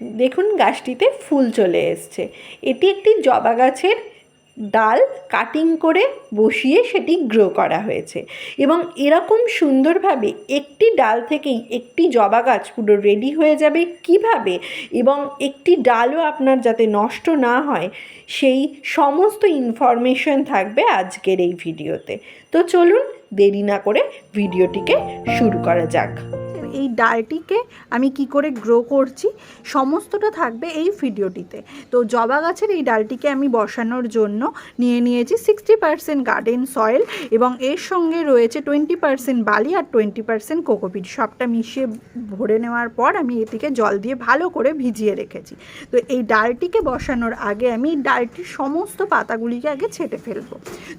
দেখুন গাছটিতে ফুল চলে এসছে। এটি একটি জবা গাছের ডাল কাটিং করে বসিয়ে সেটি গ্রো করা হয়েছে এবং এরকম সুন্দরভাবে একটি ডাল থেকেই একটি জবা গাছ পুরো রেডি হয়ে যাবে কীভাবে? এবং একটি ডালও আপনার যাতে নষ্ট না হয়, সেই সমস্ত ইনফরমেশন থাকবে আজকের এই ভিডিওতে। তো চলুন দেরি না করে ভিডিওটিকে শুরু করা যাক। এই ডালটিকে আমি কি করে গ্রো করছি, সমস্তটা থাকবে এই ভিডিওটিতে। তো জবা গাছের এই ডালটিকে আমি বসানোর জন্য নিয়ে নিয়েছি সিক্সটি পার্সেন্ট গার্ডেন সয়েল এবং এর সঙ্গে রয়েছে টোয়েন্টি পার্সেন্ট বালি আর টোয়েন্টি পার্সেন্ট কোকোপিট। সবটা মিশিয়ে ভরে নেওয়ার পর আমি এটিকে জল দিয়ে ভালো করে ভিজিয়ে রেখেছি। তো এই ডালটিকে বসানোর আগে আমি ডালটির সমস্ত পাতাগুলিকে আগে ছেটে ফেলব।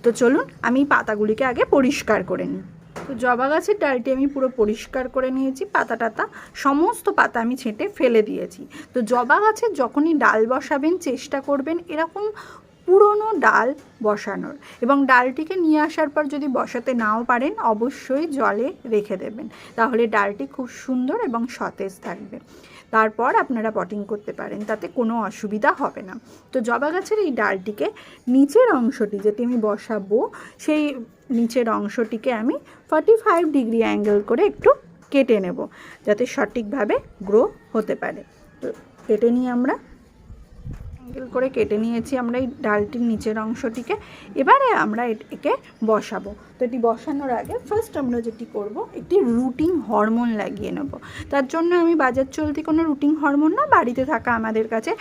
তো চলুন আমি পাতাগুলিকে আগে পরিষ্কার করে নিই। তো জবা গাছের ডালটি আমি পুরো পরিষ্কার করে নিয়েছি, পাতা টাতা, সমস্ত পাতা আমি ছেঁটে ফেলে দিয়েছি। তো জবা গাছের যখনই ডাল বসাবেন, চেষ্টা করবেন এরকম পুরনো ডাল বসানোর এবং ডালটিকে নিয়ে আসার পর যদি বসাতে নাও পারেন, অবশ্যই জলে রেখে দেবেন। তাহলে ডালটি খুব সুন্দর এবং সতেজ থাকবে। তারপর আপনারা পটিং করতে পারেন, তাতে কোনো অসুবিধা হবে না। তো জবা গাছের এই ডালটিকে নিচের অংশটি যেটি আমি বসাবো, সেই নিচের অংশটিকে আমি ফর্টি ফাইভ ডিগ্রি অ্যাঙ্গেল করে একটু কেটে নেব, যাতে সঠিকভাবে গ্রো হতে পারে। তো কেটে নিয়ে আমরা। অ্যাঙ্গেল করে কেটে নিয়েছি আমরা এই ডালটির নিচের অংশটিকে। এবারে আমরা একে বসাবো। তো এটি বসানোর আগে ফার্স্ট আমরা যেটি করব, একটি রুটিং হরমোন লাগিয়ে নেব। তার জন্য আমি বাজার চলতি কোনো রুটিং হরমোন না, বাড়িতে থাকা আমাদের কাছে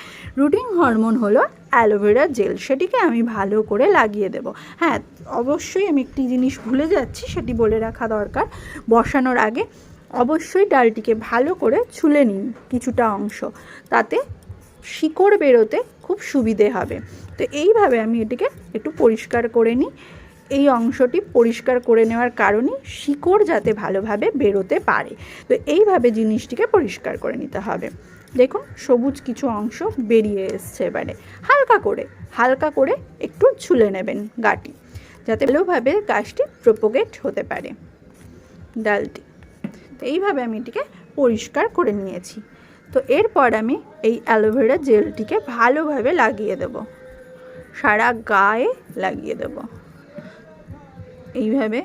রুটিং হরমোন হলো অ্যালোভেরা জেল। সেটিকে আমি ভালো করে লাগিয়ে দেব। হ্যাঁ অবশ্যই আমি একটি জিনিস ভুলে যাচ্ছি, সেটি বলে রাখা দরকার বসানোর আগে। অবশ্যই ডালটিকে ভালো করে ছুলে নিন কিছুটা অংশ। তাতে শিকড় বেরোতে খুব সুবিধে হবে। তো এইভাবে আমি এটিকে একটু পরিষ্কার করে নিই। এই অংশটি পরিষ্কার করে নেওয়ার কারণে শিকড় যাতে ভালোভাবে বেরোতে পারে। তো এইভাবে জিনিসটিকে পরিষ্কার করে নিতে হবে। দেখুন, সবুজ কিছু অংশ বেরিয়ে এসছে এবারে। হালকা করে হালকা করে একটু ছুলে নেবেন গাটি, যাতে ভালোভাবে গাছটি প্রোপোগেট হতে পারে। ডালটি। তো এইভাবে আমি এটিকে পরিষ্কার করে নিয়েছি। তো এরপর আমি এই অ্যালোভেরা জেলটিকে ভালোভাবে লাগিয়ে দেব। সারা গায়ে লাগিয়ে দেব। এইভাবে,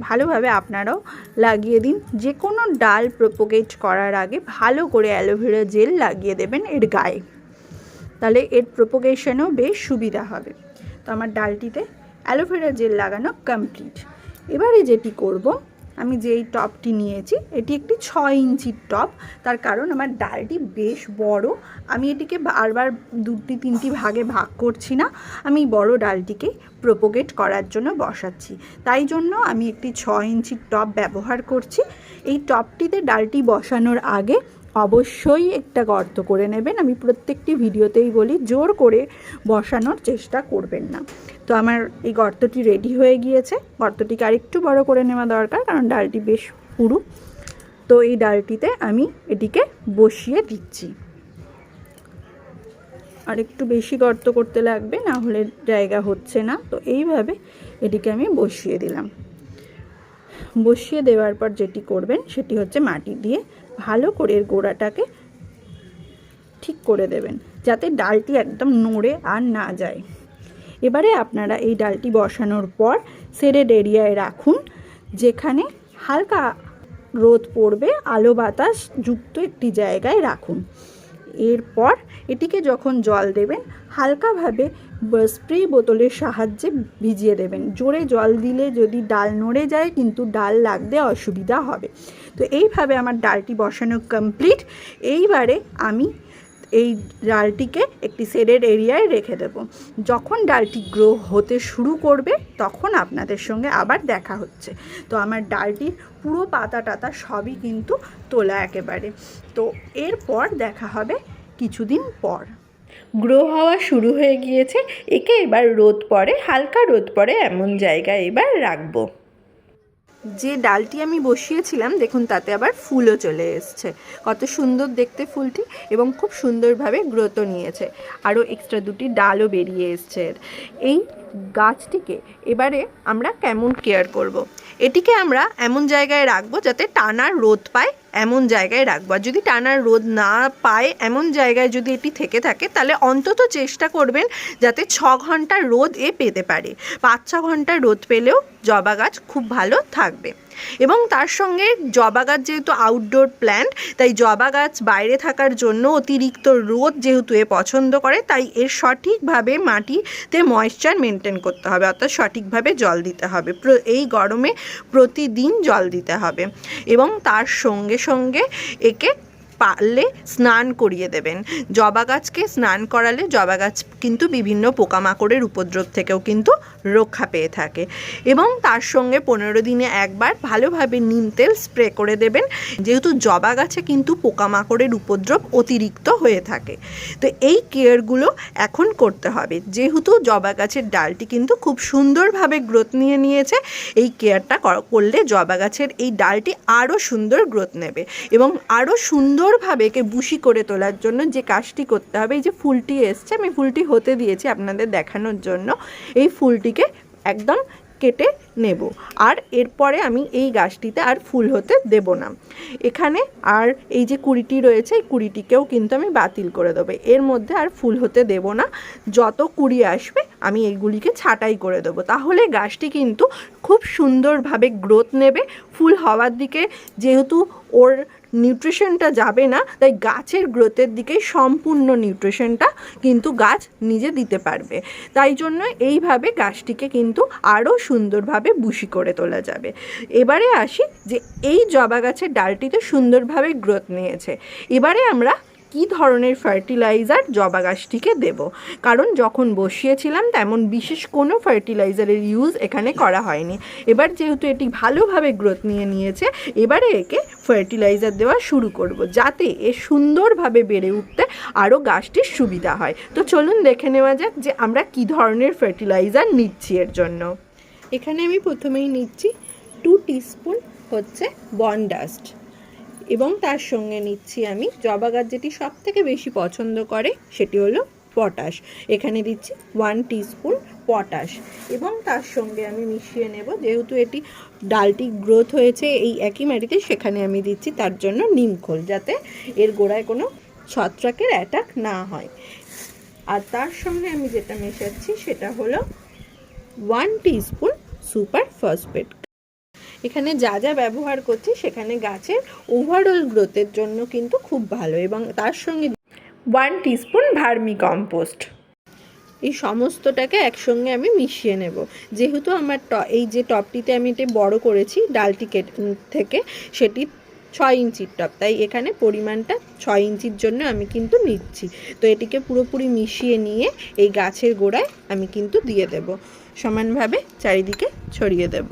ভালোভাবে আপনারাও লাগিয়ে দিন। যে কোনো ডাল প্রোপোগেট করার আগে ভালো করে অ্যালোভেরা জেল লাগিয়ে দেবেন এর গায়ে। তাহলে এর প্রোপোগেশনও বেশ সুবিধা হবে। তো আমার ডালটিতে অ্যালোভেরা জেল লাগানো কমপ্লিট এবারে যেটি করব আমি যেই টপটি নিয়েছি, এটি একটি ছয় ইঞ্চির টপ। তার কারণ আমার ডালটি বেশ বড়। আমি এটিকে বারবার দুটি, তিনটি ভাগে ভাগ করছি না। আমি বড় ডালটিকে প্রোপোগেট করার জন্য বসাচ্ছি। তাই জন্য আমি একটি ছ ইঞ্চির টপ ব্যবহার করছি। এই টপটিতে ডালটি বসানোর আগে অবশ্যই একটা গর্ত করে নেবেন। আমি প্রত্যেকটি ভিডিওতেই বলি, জোর করে বসানোর চেষ্টা করবেন না। তো আমার এই গর্তটি রেডি হয়ে গিয়েছে। গর্তটিকে আরেকটু বড় করে নেওয়া দরকার, কারণ ডালটি বেশ পুরু। তো এই ডালটিতে আমি এটিকে বসিয়ে দিচ্ছি। আর একটু বেশি গর্ত করতে লাগবে, না হলে জায়গা হচ্ছে না। তো এইভাবে এটিকে আমি বসিয়ে দিলাম। বসিয়ে দেওয়ার পর যেটি করবেন, সেটি হচ্ছে মাটি দিয়ে ভালো করে এর গোড়াটাকে ঠিক করে দেবেন, যাতে ডালটি একদম নড়ে আর না যায়। এবারে আপনারা এই ডালটি বসানোর পর সেরেড এরিয়ায় রাখুন, যেখানে হালকা রোদ পড়বে, আলো বাতাস যুক্ত একটি জায়গায় রাখুন। এরপর এটিকে যখন জল দেবেন, হালকাভাবে স্প্রে বোতলের সাহায্যে ভিজিয়ে দেবেন। জোরে জল দিলে যদি ডাল নড়ে যায়, কিন্তু ডাল লাগতে অসুবিধা হবে। তো এইভাবে আমার ডালটি বসানো কমপ্লিট এইবারে আমি এই ডালটিকে একটি শেডেড এরিয়ায় রেখে দেব। যখন ডালটি গ্রো হতে শুরু করবে, তখন আপনাদের সঙ্গে আবার দেখা হচ্ছে। তো আমার ডালটির পুরো পাতা টাতা সবই কিন্তু তোলা একেবারে। তো এরপর দেখা হবে কিছুদিন পর। গ্রো হওয়া শুরু হয়ে গিয়েছে। একে এবার রোদ পড়ে, হালকা রোদ পড়ে, এমন জায়গায় এবার রাখব। যে ডালটি আমি বসিয়েছিলাম, দেখুন তাতে আবার ফুলও চলে এসছে কত সুন্দর দেখতে ফুলটি এবং খুব সুন্দরভাবে গ্রোথও নিয়েছে আরও এক্সট্রা দুটি ডালও বেরিয়ে এসছে। এই গাছটিকে এবারে আমরা কেমন কেয়ার করব। এটিকে আমরা এমন জায়গায় রাখব যাতে টানার রোদ পায়, এমন জায়গায় রাখব। আর যদি টানার রোদ না পায়, এমন জায়গায় যদি এটি থেকে থাকে, তাহলে অন্তত চেষ্টা করবেন যাতে ছ ঘণ্টা রোদ এ পেতে পারে। পাঁচ ছ ঘণ্টা রোদ পেলেও জবা গাছ খুব ভালো থাকবে। এবং তার সঙ্গে জবা গাছ যেহেতু আউটডোর প্ল্যান্ট তাই জবা গাছ বাইরে থাকার জন্য অতিরিক্ত রোদ যেহেতু এ পছন্দ করে, তাই এর সঠিকভাবে মাটিতে ময়েশ্চার মেনটেন করতে হবে, অর্থাৎ সঠিকভাবে জল দিতে হবে। এই গরমে প্রতিদিন জল দিতে হবে এবং তার সঙ্গে সঙ্গে একে পারলে স্নান করিয়ে দেবেন। জবা গাছকে স্নান করালে জবা গাছ কিন্তু বিভিন্ন পোকামাকড়ের উপদ্রব থেকেও কিন্তু রক্ষা পেয়ে থাকে। এবং তার সঙ্গে পনেরো দিনে একবার ভালোভাবে নিম তেল স্প্রে করে দেবেন। যেহেতু জবা গাছে কিন্তু পোকামাকড়ের উপদ্রব অতিরিক্ত হয়ে থাকে। তো এই কেয়ারগুলো এখন করতে হবে। যেহেতু জবা গাছের ডালটি কিন্তু খুব সুন্দরভাবে গ্রোথ নিয়ে নিয়েছে, এই কেয়ারটা করলে জবা গাছের এই ডালটি আরও সুন্দর গ্রোথ নেবে। এবং আরও সুন্দরভাবে একে বুশি করে তোলার জন্য যে কাজটি করতে হবে, এই যে ফুলটি এসছে, আমি ফুলটি হতে দিয়েছি আপনাদের দেখানোর জন্য। এই ফুলটিকে একদম কেটে নেব। আর এরপরে আমি এই গাছটিতে আর ফুল হতে দেব না। এখানে আর এই যে কুড়িটি রয়েছে, এই কুড়িটিকেও কিন্তু আমি বাতিল করে দেবো। এর মধ্যে আর ফুল হতে দেব না। যত কুড়ি আসবে, আমি এইগুলিকে ছাঁটাই করে দেবো। তাহলে গাছটি কিন্তু খুব সুন্দরভাবে গ্রোথ নেবে। ফুল হওয়ার দিকে যেহেতু ওর নিউট্রিশনটা যাবে না, তাই গাছের গ্রোথের দিকে সম্পূর্ণ নিউট্রিশনটা কিন্তু গাছ নিজে দিতে পারবে। তাই জন্য এইভাবে গাছটিকে কিন্তু আরও সুন্দরভাবে বুশি করে তোলা যাবে। এবারে আসি যে এই জবা গাছের ডালটিতে সুন্দরভাবে গ্রোথ নিয়েছে। এবারে আমরা কি ধরনের ফার্টিলাইজার জবা গাছটিকে দেব? কারণ যখন বসিয়েছিলাম তেমন বিশেষ কোনো ফার্টিলাইজারের ইউজ এখানে করা হয়নি। এবার যেহেতু এটি ভালোভাবে গ্রোথ নিয়ে নিয়েছে, এবারে একে ফার্টিলাইজার দেওয়া শুরু করব, যাতে এ সুন্দরভাবে বেড়ে উঠতে আরও গাছটির সুবিধা হয়। তো চলুন দেখে নেওয়া যাক যে আমরা কি ধরনের ফার্টিলাইজার নিচ্ছি এর জন্য। এখানে আমি প্রথমেই নিচ্ছি টু টিস্পুন হচ্ছে বনডাস্ট এবং তার সঙ্গে নিচ্ছি আমি জবা গাছ যেটি সব থেকে বেশি পছন্দ করে, সেটি হলো পটাশ। এখানে দিচ্ছি ওয়ান টিস্পুন পটাশ এবং তার সঙ্গে আমি মিশিয়ে নেব, যেহেতু এটি ডালটি গ্রোথ হয়েছে এই একই মাটিতে, সেখানে আমি দিচ্ছি তার জন্য নিমখোল যাতে এর গোড়ায় কোনো ছত্রাকের অ্যাটাক না হয়। আর তার সঙ্গে আমি যেটা মেশাচ্ছি, সেটা হলো ওয়ান টিস্পুন সুপার ফসফেট এখানে যা যা ব্যবহার করছি সেখানে গাছের ওভারঅল গ্রোথের জন্য কিন্তু খুব ভালো এবং তার সঙ্গে ওয়ান টিস্পুন ভার্মি কম্পোস্ট এই সমস্তটাকে একসঙ্গে আমি মিশিয়ে নেব। যেহেতু আমার ট, এই যে টপটিতে আমি এটা বড় করেছি ডালটি থেকে সেটি ছয় ইঞ্চির টপ। তাই এখানে পরিমাণটা ছয় ইঞ্চির জন্য আমি কিন্তু নিচ্ছি। তো এটিকে পুরোপুরি মিশিয়ে নিয়ে এই গাছের গোড়ায় আমি কিন্তু দিয়ে দেব। সমানভাবে চারিদিকে ছড়িয়ে দেব।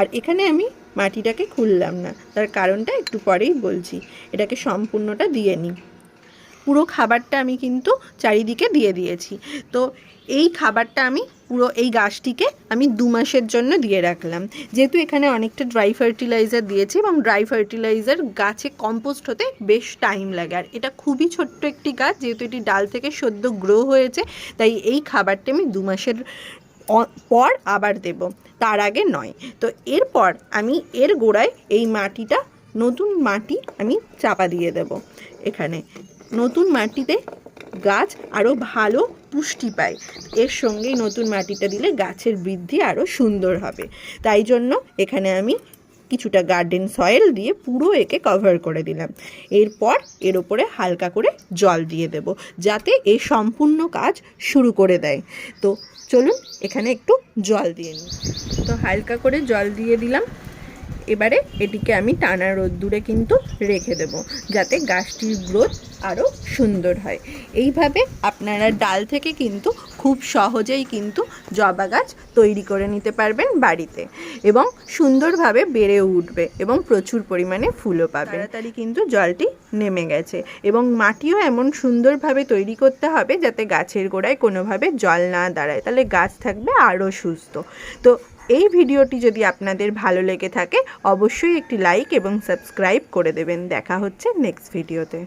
আর এখানে আমি মাটিটাকে খুললাম না। তার কারণটা একটু পরেই বলছি। এটাকে সম্পূর্ণটা দিয়ে নিই। পুরো খাবারটা আমি কিন্তু চারিদিকে দিয়ে দিয়েছি। তো এই খাবারটা আমি পুরো এই গাছটিকে আমি দু মাসের জন্য দিয়ে রাখলাম। যেহেতু এখানে অনেকটা ড্রাই ফার্টিলাইজার দিয়েছি এবং ড্রাই ফার্টিলাইজার গাছে কম্পোস্ট হতে বেশ টাইম লাগে। আর এটা খুবই ছোট্ট একটি গাছ, যেহেতু এটি ডাল থেকে সদ্য গ্রো হয়েছে, তাই এই খাবারটি আমি দু মাসের পর আবার দেব, তার আগে নয়। তো এরপর আমি এর গোড়ায় এই মাটিটা, নতুন মাটি আমি চাপা দিয়ে দেব। এখানে নতুন মাটিতে গাছ আরও ভালো পুষ্টি পায়। এর সঙ্গেই নতুন মাটিটা দিলে গাছের বৃদ্ধি আরও সুন্দর হবে। তাই জন্য এখানে আমি কিছুটা গার্ডেন সয়েল দিয়ে পুরো একে কভার করে দিলাম। এরপর এর ওপরে হালকা করে জল দিয়ে দেব, যাতে এ সম্পূর্ণ কাজ শুরু করে দেয়। তো চলুন এখানে একটু জল দিয়ে নিই। তো হালকা করে জল দিয়ে দিলাম। এবারে এটিকে আমি টানা রোদ্দুরে কিন্তু রেখে দেব যাতে গাছটির গ্রোথ আরও সুন্দর হয়। এইভাবে আপনারা ডাল থেকে কিন্তু খুব সহজেই কিন্তু জবা গাছ তৈরি করে নিতে পারবেন বাড়িতে এবং সুন্দরভাবে বেড়ে উঠবে এবং প্রচুর পরিমাণে ফুলও পাবে। তাড়াতাড়ি কিন্তু জলটি নেমে গেছে এবং মাটিও এমন সুন্দরভাবে তৈরি করতে হবে যাতে গাছের গোড়ায় কোনোভাবে জল না দাঁড়ায়। তাহলে গাছ থাকবে আরও সুস্থ। তো এই ভিডিওটি যদি আপনাদের ভালো লেগে থাকে, অবশ্যই একটি লাইক এবং সাবস্ক্রাইব করে দেবেন। দেখা হচ্ছে নেক্সট ভিডিওতে।